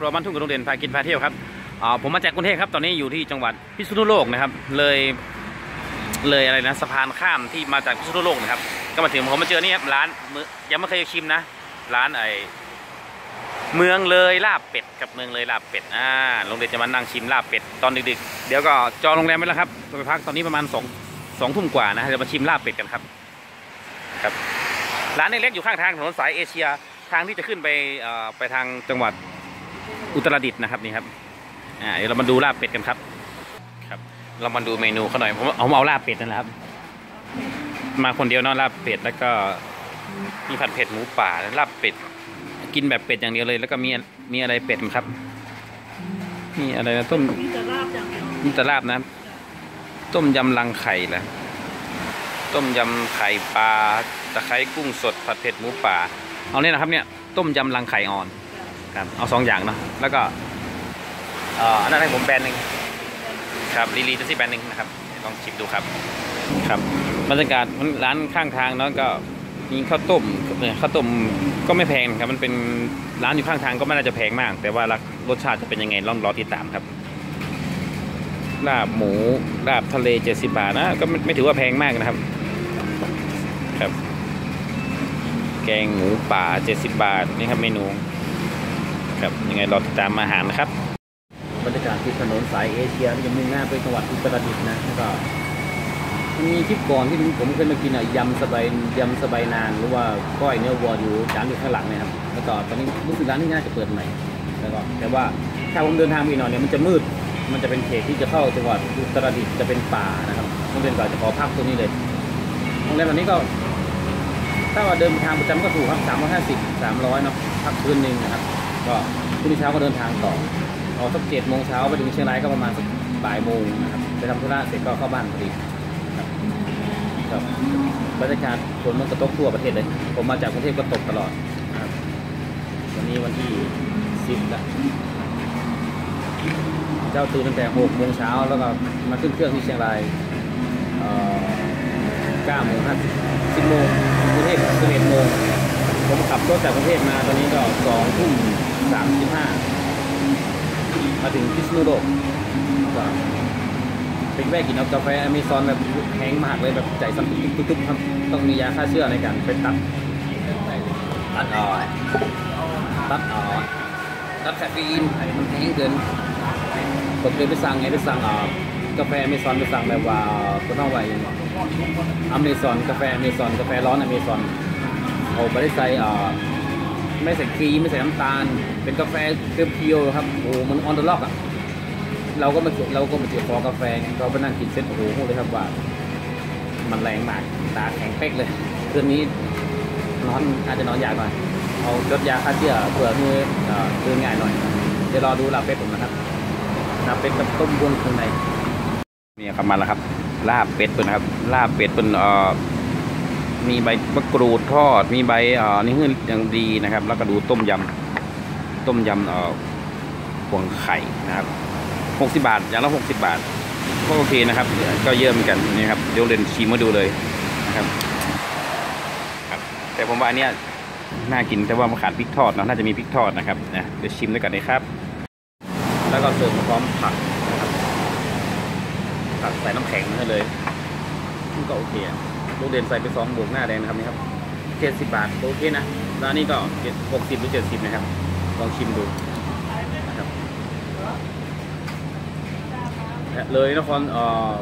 รวมบ้านทุ่งกับโรงเรียนพากินพาเที่ยวครับผมมาจากกรุงเทพครับตอนนี้อยู่ที่จังหวัดพิษณุโลกนะครับ เลยเลยอะไรนะสะพานข้ามที่มาจากพิษณุโลกนะครับก็มาถึงผมมาเจอนี่ครับร้านยังไม่เคยชิมนะ ร้านไอเมืองเลยลาบเป็ดกับเมืองเลยลาบเป็ดอ่าโรงเรียนจะมานั่งชิมลาบเป็ดตอนดึกๆเดี๋ยวก็จองโรงแรมไว้แล้วครับไปพักตอนนี้ประมาณสองสองทุ่มกว่านะเดี๋ยวมาชิมลาบเป็ดกันครับครับร้านเล็กๆอยู่ข้างทางถนนสายเอเชียทางที่จะขึ้นไปไปทางจังหวัด อุตรดิตถ์นะครับนี่ครับอ่าเดี๋ยวเรามาดูลาบเป็ดกันครับ ครับ เรามาดูเมนูเขาหน่อยผมเอาผมเอาลาบเป็ดนั่นแหละครับ มาคนเดียวนอะลาบเป็ดแล้วก็มีผัดเผ็ดหมูป่าลาบเป็ด กินแบบเป็ดอย่างเดียวเลย แล้วก็มีมีอะไรเป็ดครับ มีอะไรนะต้มมีแต่ลาบอย่างเดียวมีแต่ลาบนะต้มยำรังไข่แหละต้มยำไข่ปลาตะไคร้กุ้งสดผัดเผ็ดหมูป่าเอาเนี่ยนะครับเนี่ย ต้มยำรังไข่อ่อน ครับเอาสองอย่างเนาะแล้วก็เอ่ออันนั้นให้ผมแบนหนึ่งครับลีลีจะซี่แบนหนึ่งนะครับลองชิมดูครับครับบรรยากาศมันร้านข้างทางเนาะก็มีข้าวต้มเนี่ยข้าวต้มก็ไม่แพงครับ มันเป็นร้านอยู่ข้างทางก็ไม่น่าจะแพงมาก แต่ว่ารสชาติจะเป็นยังไงลองรอติดตามครับลาบหมูลาบทะเลเจ็ดสิบบาทนะก็ไม่ไม่ถือว่าแพงมากนะครับ ครับ แกงหมูป่าเจ็ดสิบาทนี่ครับเมนู ครับยังไงรอติดตามอาหารนะครับบรรยากาศที่ถนนสายเอเชียที่จะมุ่งหน้าไปจังหวัดอุตรดิตถ์นะก็มีคลิปก่อนที่ผมเคยมากินอะยำสบายยำสบายนางหรือว่าก้อยเนื้อวัวอยู่จานอยู่ข้างหลังเนะครับแล้วก็ตอนนี้รู้สึกร้านนี้น่าจะเปิดใหม่แล้วก็แต่ว่าถ้าผมเดินทางไปหน่อยเนี่ยมันจะมืด มันจะเป็นเขตที่จะเข้าจังหวัดอุตรดิตถ์จะเป็นป่านะครับโรงเรียนก็จะขอพักตรงนี้เลยโรงแรมแบบนี้ก็ ถ้าว่าเดินทางประจำก็ถูกครับสามร้อยห้าสิบสามร้อยเนาะพักคืนหนึ่งนะครับ ก็พรุ่งนี้เช้าก็เดินทางต่อเอาสักเจ็ดโมงเช้าไปถึงเชียงรายก็ประมาณสักบ่ายโมงนะครับไปทำธุระเสร็จก็เข้าบ้านพอดีครับครับบรรยากาศฝนมันกระตกทั่วประเทศเลย ผมมาจากกรุงเทพก็ตกตลอดครับวันนี้วันที่สิบแล้วเจ้าตื่นตั้งแต่หกโมงเช้าแล้วก็มาขึ้นเครื่องที่เชียงรายเก้าโมงห้าสิบสิบโมงกรุงเทพสิบเอ็ดโมง ผมขับรถจากกรุงเทพมาตอนนี้ก็สองทุ่มสามสิบห้ามาถึงพิษณุโลกก็เป็นแวะกินเอากาแฟอเมซอนแบบแห้งมากเลยแบบใจสั่นตุ๊บๆครับต้องมียาฆ่าเชื้อในการไปตัดตัดอ่อนตัดอ่อนตัดคาเฟอีนมันแห้งเกินผมเลยไปสั่งไงไปสั่งอ่ากาแฟอเมซอนไปสั่งแบบว่าคนนอกไวอเมซอนกาแฟอเมซอนกาแฟร้อนอเมซอน ผมไม่ได้ใส่เอ่อไม่ใส่ครีมไม่ใส่น้ำตาล เป็นกาแฟเพียวๆครับโอ้มันออนเดอะล็อกอะเราก็มาเราก็มาเจอฟอกาแฟเราไปนั่งกินเซ็ตโอ้โหพูดเลยครับว่า มันแรงมากตาแข็งเป๊กเลยคืนนี้นอนอาจจะนอนยากหน่อยเอาลดยาฆ่าเชื้อเผื่อมือเอ่อคืนง่ายหน่อยเดี๋ยวรอดูลาเป็ดผมนะครับลาเป็ดกับต้มบวงข้างในนี่ครับมาแล้วครับ ลาบเป็ดเป็นนะครับ ลาบเป็ดเป็นเอ่อ มีใบมะกรูดทอด มีใบอ่อนี่คืออย่างดีนะครับ แล้วก็ดูต้มยำต้มยำเอ่อพวงไข่นะครับหกสิบาท อย่างละหกสิบาท ก็โอเคนะครับ ก็เยี่ยมอนกันนี่ครับ เดี๋ยวเรนชิมมาดูเลยนะครับครับ แต่ผมว่าอันเนี้ยน่ากินแต่ว่ามันขาดพริกทอดเนาะน่าจะมีพริกทอดนะครับนะเดี๋ยวชิมด้วยกันเลยครับ แล้วก็เสิร์ฟมาพร้อมผักนะครับผักใส่น้ำแข็งให้เลยก็โอเคอะ ลูกเด่นใส่ไปสองบวกหน้าแดงนะครับนี่ครับเจ็ดสิบบาทโอเคนะร้านนี้ก็หกสิบหรือเจ็ดสิบนะครับลองชิมดูนะครับเลยนครเอ่อ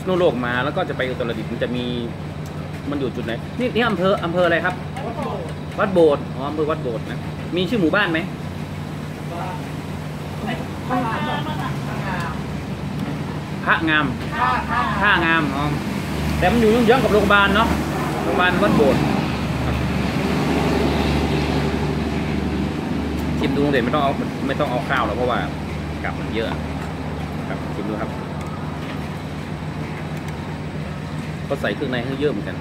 สโนโลกมาแล้วก็จะไปอุตรดิตถ์มันจะมีมันอยู่จุดไหนนี่นี่อำเภออำเภออะไรครับ วัดโบสถ์อ๋ออำเภอวัดโบสถ์นะมีชื่อหมู่บ้านไหมพระงามท่างามอ๋อ แต่มันอยู่นุ่งเยื้องกับโรงพยาบาลเนาะโรงพยาบาลวัดโบสถ์ชิมดูเด็ดไม่ต้องเอาไม่ต้องเอาข้าวหรอกเพราะว่ากลับมันเยอะครับชิมดูครับ ก็ใส่เครื่องในให้เยอะเหมือนกัน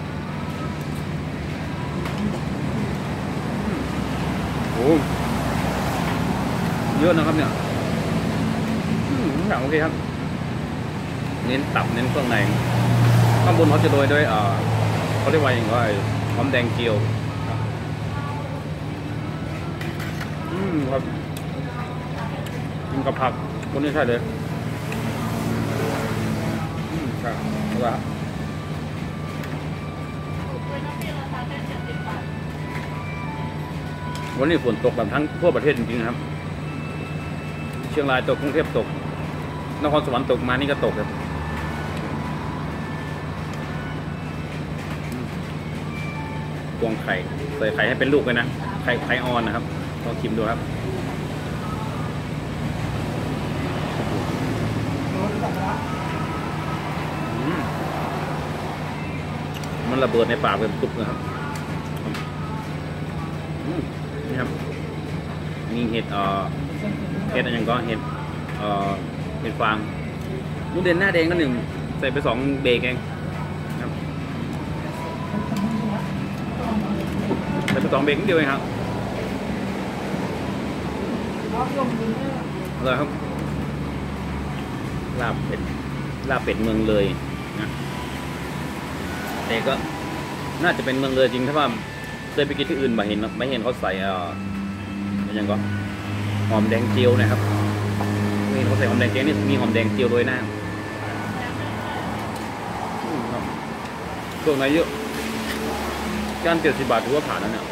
โอ้เยอะนะครับเนี่ยอืมอย่างโอเคครับ เน้นตับเน้นเครื่องใน ข้างบนเขาจะโรยด้วยเขาเรียกว่าอย่างไรหอมแดงเจียวอืมครับกินกับผักคนนี้ใช่เลยอืมครับเอาวันนี้ฝนตกแบบทั้งทั่วประเทศจริงๆครับ เชียงรายตกกรุงเทพตก นครสวรรค์ตกมานี่ก็ตกครับ พวงไข่ใส่ไข่ให้เป็นลูกเลยนะไข่ไข่ออนนะครับลองชิมดูครับอืมมันระเบิดในปากเป็นตุบนะครับอืมนี่ครับมีเห็ดเอ่อเห็ดอะไรอย่างก็เห็ดเอ่อเห็ดฟางลูกเด่นหน้าแดงก็หนึ่งใส่ไปสองเบรกเองครับใสองเบรกนิดเดียวเองครับอร่อยครับลาบเป็ดลาบเป็ดเมืองเลยนะแต่ก็น่าจะเป็นเมืองเลยจริงถ้าว่าเคยไปกินที่อื่นมาเห็นไม่เห็นเขาใส่เอ่อย่างก็หอมแดงเจียวนะครับไม่เห็นเขาใส่หอมแดงเจียวนี่มีหอมแดงเจียวโรยหน้าอืมครับเครื่องในเยอะก้านเจ็ดสิบบาทถือว่าผ่านแล้วเนี่ย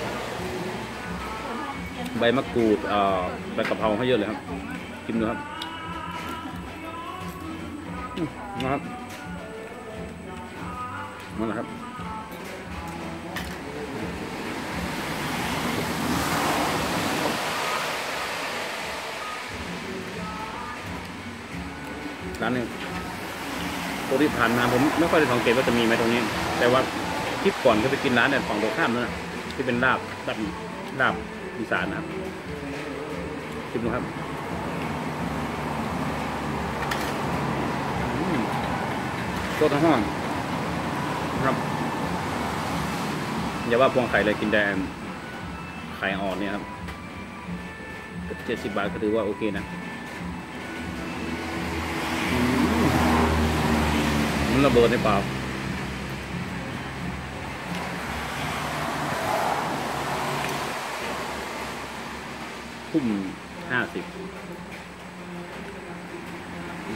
ใบมะกรูดใบกะเพราให้เยอะเลยครับชิมดูครับนะครับนั่นแหละครับร้านหนึงตัวที่ผ่านมาผมไม่ค่อยได้สังเกตว่าจะมีไหมตรงนี้ แต่ว่าคลิปก่อนก็ไปกินร้านเนี่ยฝั่งตรงข้ามนั่นนะที่เป็นลาบลาบ ลาบอีสานนะครับชิมดูครับโคตรห้องครับอย่าว่าพวงไข่เลยกินแดงไข่อ่อนเนี่ยครับเจ็ดสิบบาทก็ถือว่าโอเคนะมันระเบิดในปาก ทุ่มห้าสิบ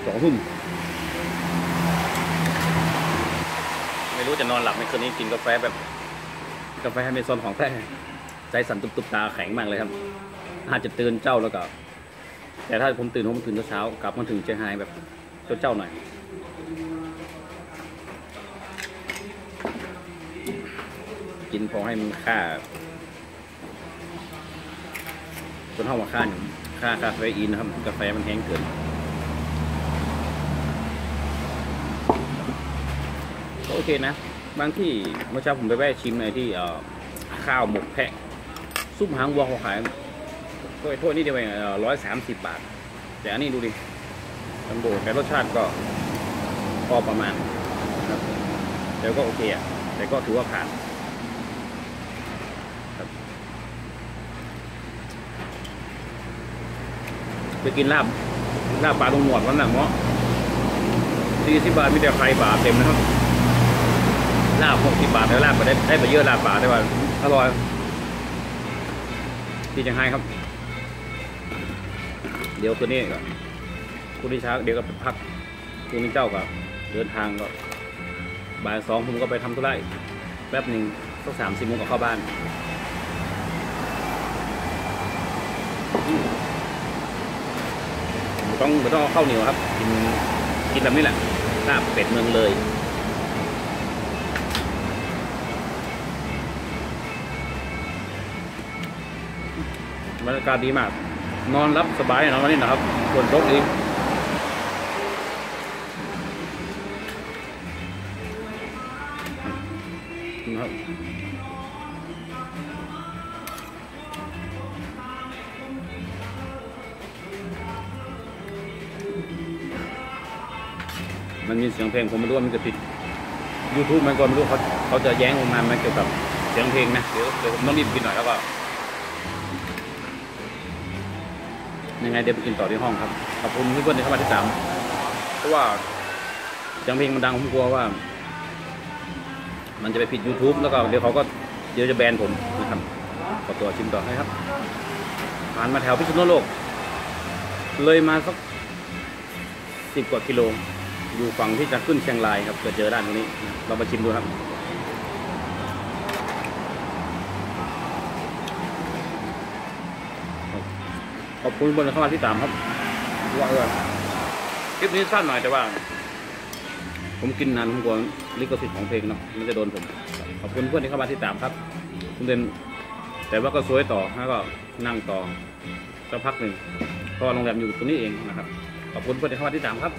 สองทุ่มไม่รู้จะนอนหลับในคืนนี้กินกาแฟแบบ กาแฟเมซอนของแท้ใจสั่นตุบๆตาแข็งมากเลยครับ อาจจะตื่นเจ้าแล้วก็ แต่ถ้าผมตื่นผมตื่นเช้าๆกลับมาถึงเชียงรายแบบเจ้าๆหน่อยกินพอให้มันค่า จนเท่ากับค่าหนึ่งค่าคาเฟอีนนะครับ กาแฟมันแห้งเกินก็โอเคนะ บางที่เมื่อเช้าผมไปแวะชิมไอ้ที่ข้าวหมกแพะ ซุปหางวัวเขาขายถ้วยถ้วยนี่เดียวเองร้อยสามสิบบาท แต่อันนี้ดูดิตัมโบแต่รสชาติก็พอประมาณครับแต่ก็โอเคอะแต่ก็ถือว่าผ่าน ไปกินลาบลาบปลาตรงหนวดวันน่ะหมอสี่สิบบาทมีแต่ไข่ปลาเต็มนะครับลาบหกสิบบาทแต่ลาบไปได้ได้ไปเยอะลาบปลาได้ว่าอร่อยที่จังไห้ครับ เดี๋ยวตัวนี้ก็คุณที่เช้าเดี๋ยวก็ไปพักคุณนี้เจ้าก็เดินทางก็บ่ายสองผมก็ไปทำธุระแป๊บหนึ่งสักสามสี่โมงก็เข้าบ้าน ต้องไม่ต้องเข้าวเหนียวครับ กินกินแบบนี้แหละลาบเป็ดเมืองเลยบรรยากาศดีมาก นอนรับสบายนอนวันนี้นะครับฝนตกอีกนะครับ มันมีเสียงเพลงผมไม่รู้ว่ามันจะผิด YouTube มันก็ไม่รู้เขาเขาจะแย้งผมมาไหมเกี่ยวกับเสียงเพลงนะเดี๋ยวเดี๋ยวผมต้องรีบกินหน่อยแล้วก็ยังไงเดี๋ยวไปกินต่อที่ห้องครับขอบคุณเพื่อนๆที่เข้ามาที่สามเพราะว่าเสียงเพลงมันดังผมกลัวว่า มันจะไปผิด YouTube แล้วก็เดี๋ยวเขาก็เดี๋ยวจะแบนผมนะครับขอตัวชิมต่อให้ครับผ่านมาแถวพิษณุโลก เลยมาสักสิบกว่ากิโล อยู่ฝั่งที่จะขึ้นเชียงรายครับจะเจอด้านตรงนี้ เรามาชิมดูครับ ขอบคุณทุกคนเข้ามาที่ตามครับว่าเออคลิปนี้สั้นหน่อยแต่ว่า ผมกินนานผมกลัวลิขสิทธิ์ของเพลงเนาะมันจะโดนผม ขอบคุณเพื่อนที่เข้ามาที่ตามครับคุณเดนแต่ว่าก็สวยต่อแล้วก็นั่งต่อสักพักหนึ่งเพราะว่าโรงแรมอยู่ตรงนี้เองนะครับ ขอบคุณเพื่อนที่เข้ามาที่ตามครับ